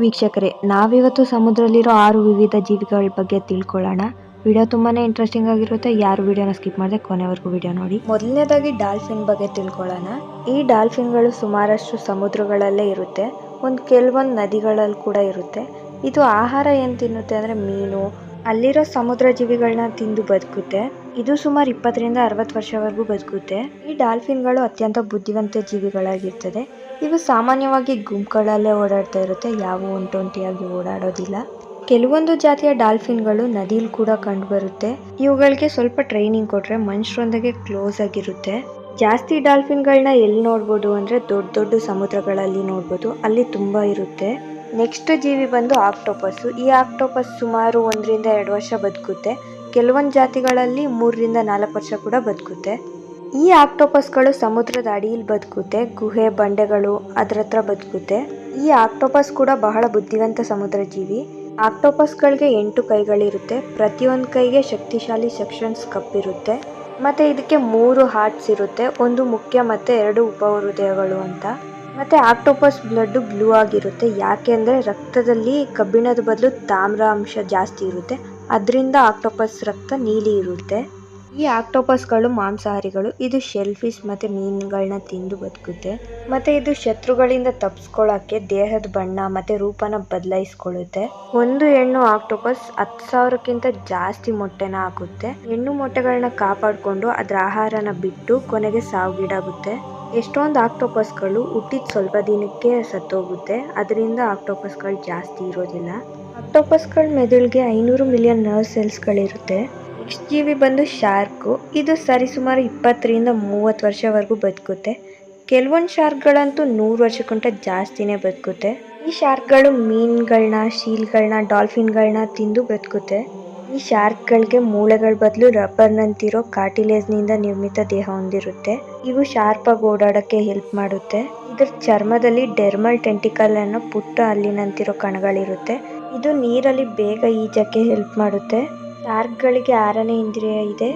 ವೀಕ್ಷಕರೇ, ನಾವಿವತ್ತು ಸಮುದ್ರದಲ್ಲಿರೋ ಆರು ವಿವಿಧ ಜೀವಿಗಳ ಬಗ್ಗೆ ತಿಳ್ಕೊಳ್ಳೋಣ. ವಿಡಿಯೋ ತುಂಬಾನೇ ಇಂಟ್ರೆಸ್ಟಿಂಗ್ ಆಗಿರುತ್ತೆ. ಯಾರು ವಿಡಿಯೋನ ಸ್ಕಿಪ್ ಮಾಡಿದೆ ಕೊನೆವರೆಗೂ ವಿಡಿಯೋ ನೋಡಿ. ಮೊದಲನೇದಾಗಿ ಡಾಲ್ಫಿನ್ ಬಗ್ಗೆ ತಿಳ್ಕೊಳ್ಳೋಣ. ಈ ಡಾಲ್ಫಿನ್ಗಳು ಸುಮಾರಷ್ಟು ಸಮುದ್ರಗಳಲ್ಲೇ ಇರುತ್ತೆ. ಒಂದು ಕೆಲವೊಂದು ನದಿಗಳಲ್ಲಿ ಕೂಡ ಇರುತ್ತೆ. ಇದು ಆಹಾರ ಏನು ತಿನ್ನುತ್ತೆ ಅಂದರೆ ಮೀನು ಅಲ್ಲಿರೋ ಸಮುದ್ರ ಜೀವಿಗಳನ್ನ ತಿಂದು ಬದುಕುತ್ತೆ. ಇದು ಸುಮಾರು ಇಪ್ಪತ್ತರಿಂದ ಅರವತ್ತು ವರ್ಷವರೆಗೂ ಬದುಕುತ್ತೆ. ಈ ಡಾಲ್ಫಿನ್ಗಳು ಅತ್ಯಂತ ಬುದ್ಧಿವಂತ ಜೀವಿಗಳಾಗಿರ್ತದೆ. ಇವು ಸಾಮಾನ್ಯವಾಗಿ ಗುಂಪುಗಳಲ್ಲೇ ಓಡಾಡ್ತಾ ಇರುತ್ತೆ. ಯಾವ ಒಂಟೊಂಟಿಯಾಗಿ ಓಡಾಡೋದಿಲ್ಲ. ಕೆಲವೊಂದು ಜಾತಿಯ ಡಾಲ್ಫಿನ್ಗಳು ನದಿಲಿ ಕೂಡ ಕಂಡುಬರುತ್ತೆ. ಇವುಗಳಿಗೆ ಸ್ವಲ್ಪ ಟ್ರೈನಿಂಗ್ ಕೊಟ್ರೆ ಮನುಷ್ಯರೊಂದಿಗೆ ಕ್ಲೋಸ್ ಆಗಿರುತ್ತೆ. ಜಾಸ್ತಿ ಡಾಲ್ಫಿನ್ಗಳನ್ನ ಎಲ್ಲಿ ನೋಡ್ಬೋದು ಅಂದ್ರೆ ದೊಡ್ಡ ದೊಡ್ಡ ಸಮುದ್ರಗಳಲ್ಲಿ ನೋಡ್ಬೋದು. ಅಲ್ಲಿ ತುಂಬಾ ಇರುತ್ತೆ. ನೆಕ್ಸ್ಟ್ ಜೀವಿ ಬಂದು ಆಕ್ಟೋಪಸ್ ಈ ಆಕ್ಟೋಪಸ್ ಸುಮಾರು ಒಂದರಿಂದ ಎರಡು ವರ್ಷ ಬದುಕುತ್ತೆ. ಕೆಲವೊಂದು ಜಾತಿಗಳಲ್ಲಿ ಮೂರರಿಂದ ನಾಲ್ಕು ವರ್ಷ ಕೂಡ ಬದುಕುತ್ತೆ. ಈ ಆಕ್ಟೋಪಸ್ಗಳು ಸಮುದ್ರದ ಅಡಿಯಲ್ಲಿ ಬದುಕುತ್ತೆ, ಗುಹೆ, ಬಂಡೆಗಳು ಅದ್ರ ಹತ್ರ ಬದುಕುತ್ತೆ. ಈ ಆಕ್ಟೋಪಸ್ ಕೂಡ ಬಹಳ ಬುದ್ಧಿವಂತ ಸಮುದ್ರ ಜೀವಿ. ಆಕ್ಟೋಪಸ್ಗಳಿಗೆ ಎಂಟು ಕೈಗಳಿರುತ್ತೆ. ಪ್ರತಿಯೊಂದು ಕೈಗೆ ಶಕ್ತಿಶಾಲಿ ಸೆಕ್ಷನ್ಸ್ ಕಪ್ಪಿರುತ್ತೆ ಮತ್ತೆ ಇದಕ್ಕೆ ಮೂರು ಹಾರ್ಟ್ಸ್ ಇರುತ್ತೆ. ಒಂದು ಮುಖ್ಯ ಮತ್ತೆ ಎರಡು ಉಪಹೃದಯಗಳು ಅಂತ. ಮತ್ತೆ ಆಕ್ಟೋಪಸ್ ಬ್ಲಡ್ಡು ಬ್ಲೂ ಆಗಿರುತ್ತೆ. ಯಾಕೆ ಅಂದರೆ ರಕ್ತದಲ್ಲಿ ಕಬ್ಬಿಣದ ಬದಲು ತಾಮ್ರ ಅಂಶ ಜಾಸ್ತಿ ಇರುತ್ತೆ. ಅದರಿಂದ ಆಕ್ಟೋಪಸ್ ರಕ್ತ ನೀಲಿ ಇರುತ್ತೆ. ಈ ಆಕ್ಟೋಪಸ್ಗಳು ಮಾಂಸಾಹಾರಿಗಳು. ಇದು ಶೆಲ್ ಫಿಶ್ ಮತ್ತೆ ಮೀನುಗಳನ್ನ ತಿಂದು ಬದುಕುತ್ತೆ. ಮತ್ತೆ ಇದು ಶತ್ರುಗಳಿಂದ ತಪ್ಪಿಸ್ಕೊಳ್ಳಕ್ಕೆ ದೇಹದ ಬಣ್ಣ ಮತ್ತೆ ರೂಪನ ಬದಲಾಯಿಸ್ಕೊಳ್ಳುತ್ತೆ ಒಂದು ಹೆಣ್ಣು ಆಕ್ಟೋಪಸ್ ಹತ್ತು ಸಾವಿರಕ್ಕಿಂತ ಜಾಸ್ತಿ ಮೊಟ್ಟೆನ ಹಾಕುತ್ತೆ. ಹೆಣ್ಣು ಮೊಟ್ಟೆಗಳನ್ನ ಕಾಪಾಡಿಕೊಂಡು ಅದರ ಆಹಾರನ ಬಿಟ್ಟು ಕೊನೆಗೆ ಸಾವಿಗೀಡಾಗುತ್ತೆ. ಎಷ್ಟೊಂದು ಆಕ್ಟೋಪಸ್ಗಳು ಹುಟ್ಟಿದ ಸ್ವಲ್ಪ ದಿನಕ್ಕೆ ಸತ್ತೋಗುತ್ತೆ, ಅದರಿಂದ ಆಕ್ಟೋಪಸ್ಗಳು ಜಾಸ್ತಿ ಇರೋದಿಲ್ಲ. ಆಕ್ಟೋಪಸ್ಗಳ ಮೆದುಳಿಗೆ ಐನೂರು ಮಿಲಿಯನ್ ನರ್ವ್ ಸೆಲ್ಸ್ಗಳಿರುತ್ತೆ. ನೆಕ್ಸ್ಟ್ ಜೀವಿ ಬಂದು ಶಾರ್ಕು, ಇದು ಸರಿಸುಮಾರು ಇಪ್ಪತ್ತರಿಂದ ಮೂವತ್ತು ವರ್ಷವರೆಗೂ ಬದುಕುತ್ತೆ. ಕೆಲವೊಂದು ಶಾರ್ಕ್ಗಳಂತೂ ನೂರು ವರ್ಷಕ್ಕಿಂತ ಜಾಸ್ತಿನೇ ಬದುಕುತ್ತೆ. ಈ ಶಾರ್ಕ್ಗಳು ಮೀನುಗಳನ್ನ, ಶೀಲ್ಗಳನ್ನ, ಡಾಲ್ಫಿನ್ಗಳನ್ನ ತಿಂದು ಬದುಕುತ್ತೆ. ಈ ಶಾರ್ಕ್ಗಳಿಗೆ ಮೂಳೆಗಳ ಬದಲು ರಬ್ಬರ್ನಂತಿರೋ ಕಾರ್ಟಿಲೇಜ್ನಿಂದ ನಿರ್ಮಿತ ದೇಹ ಹೊಂದಿರುತ್ತೆ. ಇವು ಶಾರ್ಪ್ ಆಗಿ ಓಡಾಡಕ್ಕೆ ಹೆಲ್ಪ್ ಮಾಡುತ್ತೆ. ಇದರ ಚರ್ಮದಲ್ಲಿ ಡೆರ್ಮಲ್ ಟೆಂಟಿಕಲ್ ಅನ್ನೋ ಪುಟ್ಟ ಹಲ್ಲಿನಂತಿರೋ ಕಣಗಳಿರುತ್ತೆ. ಇದು ನೀರಲ್ಲಿ ಬೇಗ ಈಜಕ್ಕೆ ಹೆಲ್ಪ್ ಮಾಡುತ್ತೆ. ಶಾರ್ಕ್ಗಳಿಗೆ ಆರನೇ ಇಂದ್ರಿಯ ಇದೆ.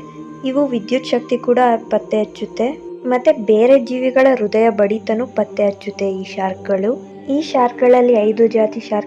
ಇವು ವಿದ್ಯುತ್ ಶಕ್ತಿ ಕೂಡ ಪತ್ತೆ ಹಚ್ಚುತ್ತೆ. ಮತ್ತೆ ಬೇರೆ ಜೀವಿಗಳ ಹೃದಯ ಬಡಿತನೂ ಪತ್ತೆ ಹಚ್ಚುತ್ತೆ ಈ ಶಾರ್ಕ್ಗಳು. ಈ ಶಾರ್ಕ್ಗಳಲ್ಲಿ ಐದು ಜಾತಿ ಶಾರ್ಕ್